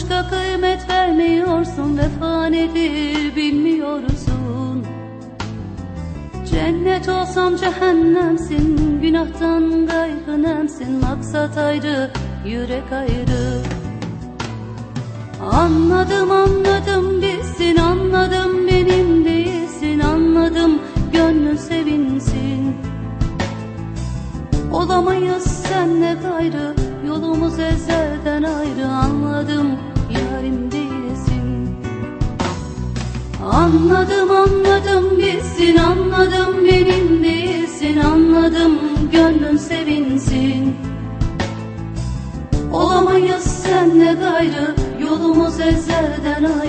Aşka kıymet vermiyorsun vefa nedir bilmiyorsun. Cennet olsam cehennemsin Günahtan gayrınemsin Maksat ayrı yürek ayrı. Anladım anladım bilsin Anladım benim değilsin Anladım gönlün sevinsin. Olamayız senle gayrı Yolumuz ezelden ayrı anladım yarim değilsin Anladım anladım bilsin Anladım benim değilsin Anladım gönlün sevinsin. Olamayız senle gayrı Yolumuz ezelden ayrı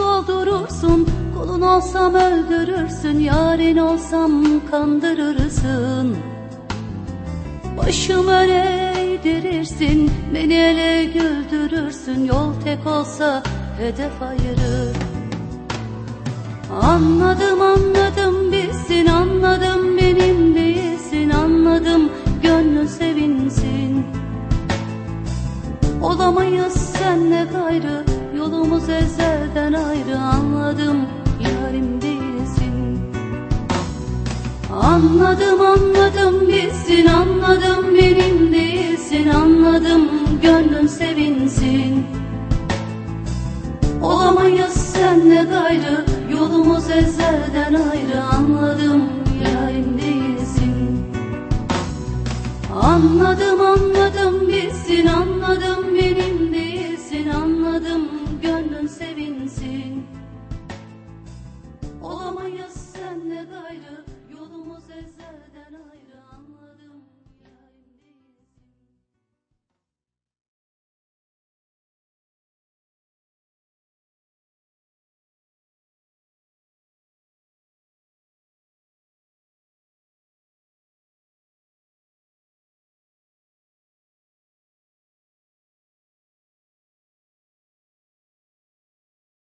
olsam soldurursun Kulun olsam öldürürsün Yarın olsam kandırırsın. Başım öne eğdirirsin Beni ele güldürürsün. Yol tek olsa hedef ayırır. Anladım anladım bilsin Anladım benim değilsin. Anladım gönlün sevinsin. Olamayız senle gayrı Yolumuz ezelden ayrı Anladım yarim değilsin Anladım anladım bilsin Anladım benim değilsin Anladım gönlün sevinsin. Olamayız senle gayrı Yolumuz ezelden ayrı Anladım yarim değilsin. Anladım anladım bilsin Anladım yo no sé.